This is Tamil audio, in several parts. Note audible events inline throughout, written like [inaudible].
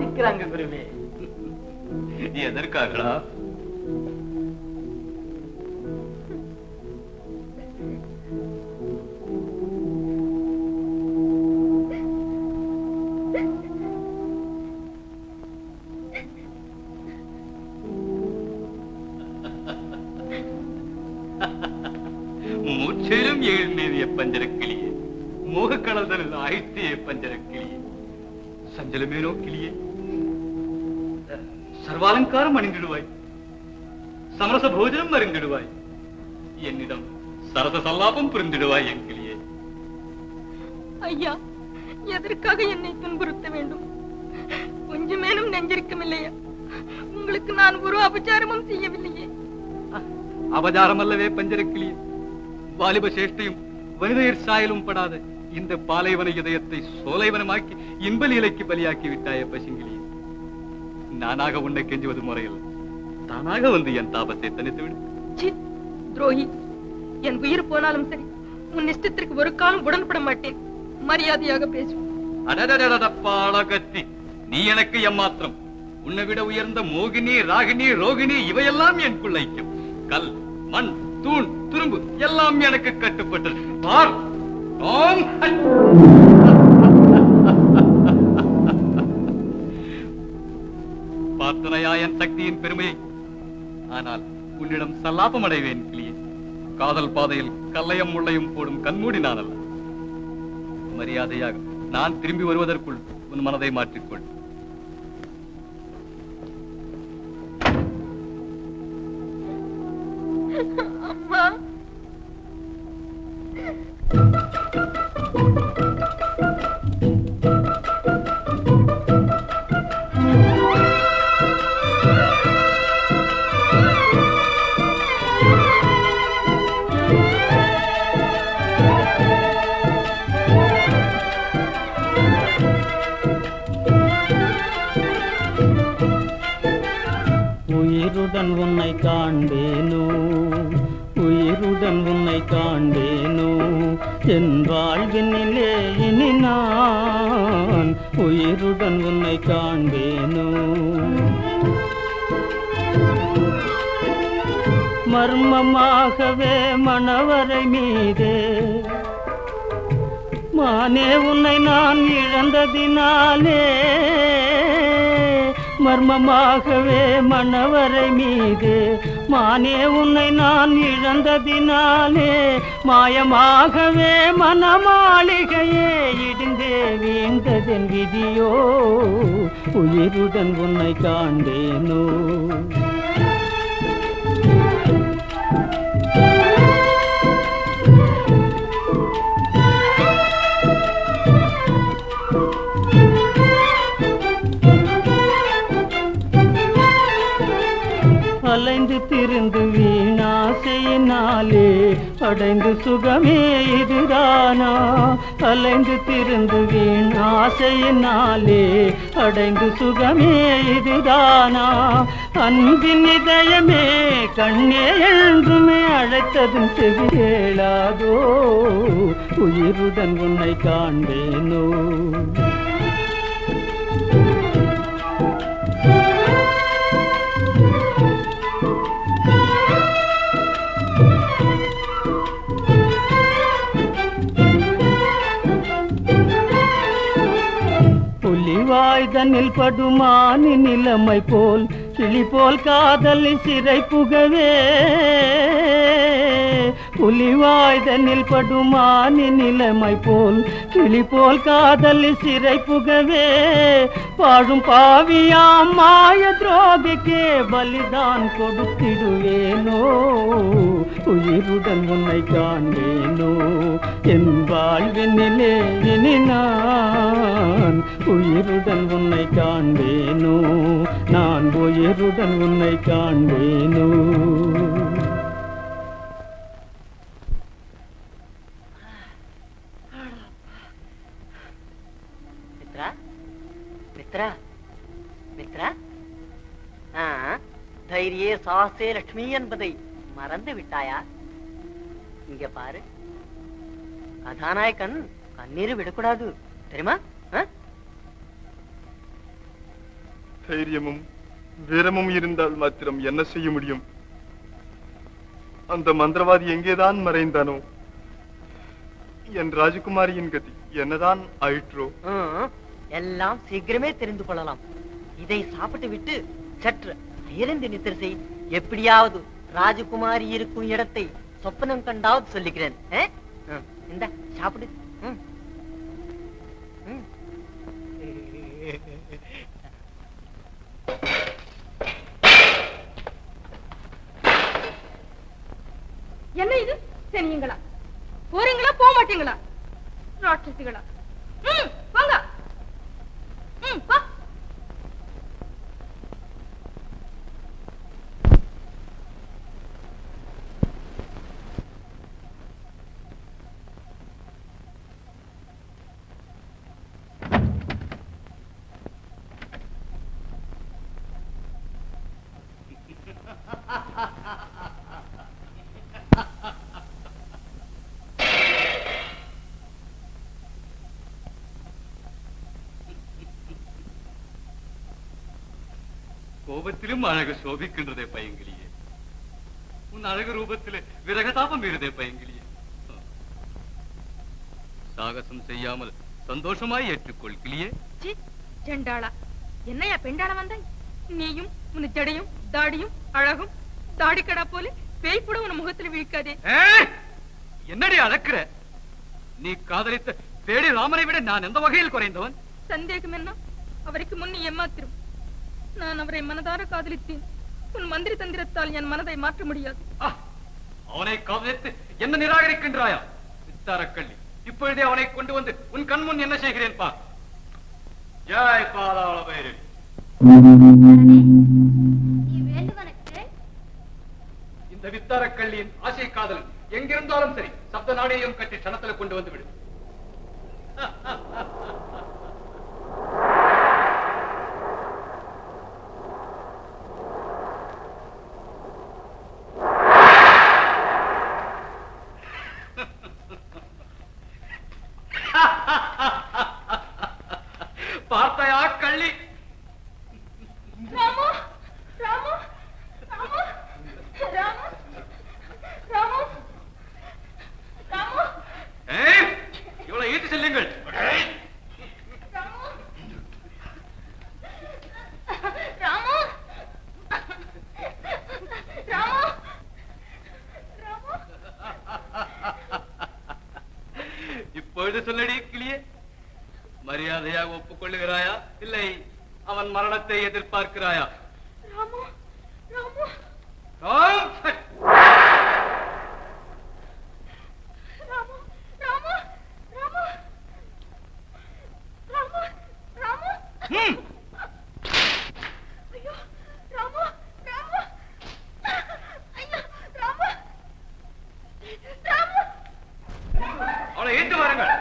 இருக்கிறாங்க குருவே. எதற்காகடா? முற்றிலும் எழுந்தேறிய பஞ்சரக்கிளியே. மோகக்கடல் ஆழ்த்திய பஞ்சரக்கிளியே. சஞ்சலமேனோ கிளியே. சர்வாலங்காரம் அணிந்திடுவாய். சமரச போஜனம் அறிந்திடுவாய். என்னிடம் சரச சல்லாபம் புரிந்திடுவாய் என் கிளியே ஐயா எதற்காக என்னை துன்புறுத்த வேண்டும்? கொஞ்சமேனும் நெஞ்சிருக்கும் இல்லையா? உங்களுக்கு நான் ஒரு அபச்சாரமும் செய்யவில்லையே. அபஜாரம் அல்லவே பஞ்சரக்கிளியே. வாலிப சேஷ்டையும் வனிதையர் சாயலும் படாத இந்த பாலைவன இதயத்தை சோலைவனமாக்கி இன்பலீலைக்கு பலியாக்கி விட்டாய பசுங்கிளியே நானாக உன்னை கெஞ்சுவது முறையில். தானாக வந்து என் தாபத்தை தனித்து விடு துரோகி. என் உயிர் போனாலும் சரி உன் இஷ்டத்திற்கு ஒரு காலம் உடன்பட மாட்டேன். மரியாதையாக பேசும் அடடடடடப்பாளகத்தி நீ எனக்கு எம்மாத்திரம். உன்னை விட உயர்ந்த மோகினி ராகினி ரோகிணி இவையெல்லாம் என் பிள்ளைக்கும் கல் மண் தூண் துரும்பு எல்லாம் எனக்கு கட்டுப்பட்டது பார் ஆம், என் சக்தியின் பெருமையை. ஆனால் உன்னிடம் சல்லாபம் அடைவேன் கிளியே. காதல் பாதையில் கல்லையும் முள்ளையும் போடும் கண்மூடி நான் அல்ல மரியாதையாக நான் திரும்பி வருவதற்குள் உன் மனதை மாற்றிக்கொள். அம்மா. உயிருடன் உன்னை காண்பேனோ? உயிருடன் உன்னை காண்பேனோ? என் வாழ்வினிலே இனி நான் உயிருடன் உன்னை காண்பேனோ? மர்மமாகவே மணவரை மீதே மானே உன்னை நான் இழந்ததினாலே மர்மமாகவே மன்னவரை மீது. மானே உன்னை நான் இழந்ததினாலே மாயமாகவே மனமாளிகையே இடிந்தே வீழ்ந்ததென் விதியோ. உயிருடன் உன்னை காண்டேனோ சுகமே இதுதானா? அலைந்து திரிந்து வீணாசையினாலே அடைந்து சுகமே இதுதானா? அன்பின் இதயமே கண்ணே என்றுமே அழைத்ததும் செவியேளாதோ? உயிருடன் உன்னை காண்பேனோ? கண்ணில் படுமானி நிலைமை போல் கிளி போல் காதலில் சிறை புகவே. புலிவாய்தனில் படுமானி நிலைமை போல் கிளி போல் காதலில் சிறை புகவே. பாழும் பாவியாம் மாய துரோகிக்கே பலிதான் கொடுத்திடுவேனோ. உயிருடன் உன்னை காண்பேனோ. என் வாழ்வினிலே உயிருடன் உன்னை காண்பேனோ? நான் உயிருடன் உன்னை காண்பேனோ? மித்ரா? மித்ரா? மித்ரா? ஆ, தைரியே சாசே லட்சுமி என்பதை மறந்து விட்டாயா? இங்க பாரு. கதாநாயகன் கண்ணீர் விடக்கூடாது. தெரியுமா? ஆ? தைரியமும் வீரமும் இருந்தால் மாத்திரம் என்ன செய்ய முடியும்? அந்த மந்திரவாதி எங்கேதான் மறைந்தானோ? என் ராஜகுமாரியின் கதி என்னதான் ஆயிற்றோ? எல்லாம் சீக்கிரமே தெரிந்து கொள்ளலாம். இதை சாப்பிட்டு விட்டு சற்று அயர்ந்து நித்திர செய். எப்படியாவது ராஜகுமாரி இருக்கும் இடத்தை சொப்பனம் கண்டாவது சொல்லிக்கிறேன் இந்தா சாப்பிடு. [laughs] என்ன இது? சனியங்களா போறீங்களா? போக மாட்டீங்களா? ராட்சசிகளா ம் வாங்க ம் வா கோபத்திலும் அழகு சோபிக்கின்றதே பையங்கிலியே உன் அழகு ரூபத்திலே விரகதாபம் இருதே பையங்கிலியே சாகசம் செய்யாமல் சந்தோஷமாய் ஏற்றுக்கொள் கிளியே. சி செண்டாளா என்னையா பெண்டாள வந்தாய்? நீயும் உன் ஜடையும் தாடியும் அழகும் தாடிக்கடா போல பேய் கூட உன் முகத்துல விழிக்காதே! என்னடி அழக்கிற நீ காதலித்த பேடி ராமனை விட நான் எந்த வகையில் குறைந்தவன்? சந்தேகம் என்ன? அவருக்கு முன் ஏமாத்திரும். நான் அவரை மனதார காதலித்தேன். உன் மந்திரி தந்திரத்தால் என் மனதை மாற்ற முடியாது! அவனை காதலித்து என்ன நிராகரிக்கின்றாயா? வித்தாரக்கள்ளி இப்பொழுதே அவனை கொண்டு வந்து உன் கண் முன் என்ன செய்கிறேன் பா ஜாய் பாதாள பைரவி இந்த வித்தாரக்கள்ளியின் ஆசை காதல் எங்கிருந்தாலும் சரி சப்த நாடையும் கட்டி சனத்துல கொண்டு வந்து விடு [laughs] பார்த்தாயா கள்ளி ராமு ராமு ராமு ராமு ராமு ராமு ஏய், இவளை ஈட்டு செல்லுங்கள் ராமு ராமு ராமு ராமு இப்பொழுது சொல்லடி கிளியே. மரியாதையாக ஒப்புக்கொள்ளுகிறாயா? இல்லை அவன் மரணத்தை எதிர்பார்க்கிறாயா? ராமு ராமு ராம்! ராமு ராமு ராமு ராமு ராமு ம். ஐயோ ராமு ராமு ஐயோ ராமு ராமு அவளை ஈட்டு வாருங்கள்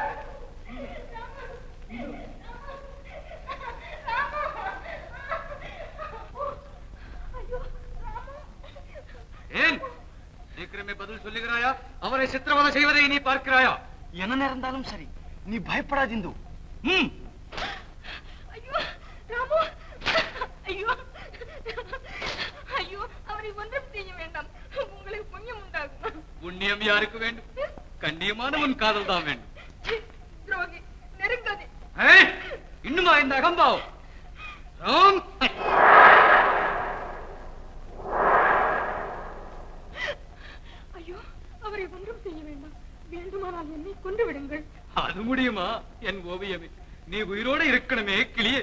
ஐயோ ராமு ஏன் பதில் சொல்லுகிறாயா? அவரை சித்திரவதை செய்வதை நீ பார்க்கிறாயா? என்ன நேர்ந்தாலும் சரி. நீ பயப்படாதிந்து ம். ஐயோ ராமு. ஐயோ. ஐயோ அவரை ஒன்றும் செய்ய வேண்டாம். உங்களுக்கு புண்ணியம் உண்டாகும். புண்ணியம் யாருக்கு வேண்டும்? கண்ணியமான உன் காதல் தான் வேண்டும். துரோகி நெருங்காதே. இன்னுமா இந்த அகம்பாவம்? ராம்! ஐயோ அவரை ஒன்றும் செய்ய வேண்டாம் வேண்டுமானால் என்னை கொண்டு விடுங்கள். அது முடியுமா? என் ஓவியமே. நீ உயிரோடு இருக்கணுமே கிளியே.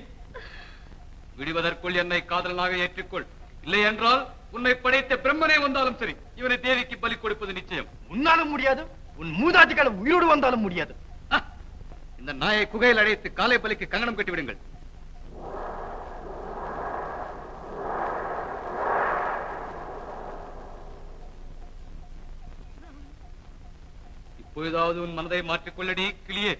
விடுவதற்குள் என்னை காதலனாக ஏற்றுக்கொள். இல்லை என்றால் உன்னை படைத்த பிரம்மனே வந்தாலும் சரி. இவனை தேவிக்கு பலி கொடுப்பது நிச்சயம். உன்னாலும் முடியாது உன் மூதாட்டிகள் உயிரோடு வந்தாலும் முடியாது! இந்த நாயை குகையில் அடைத்து காலை பலிக்கு கங்கணம் கட்டி விடுங்கள் உன் மனதை மாற்றிக்கொள்ளடி கிளியே.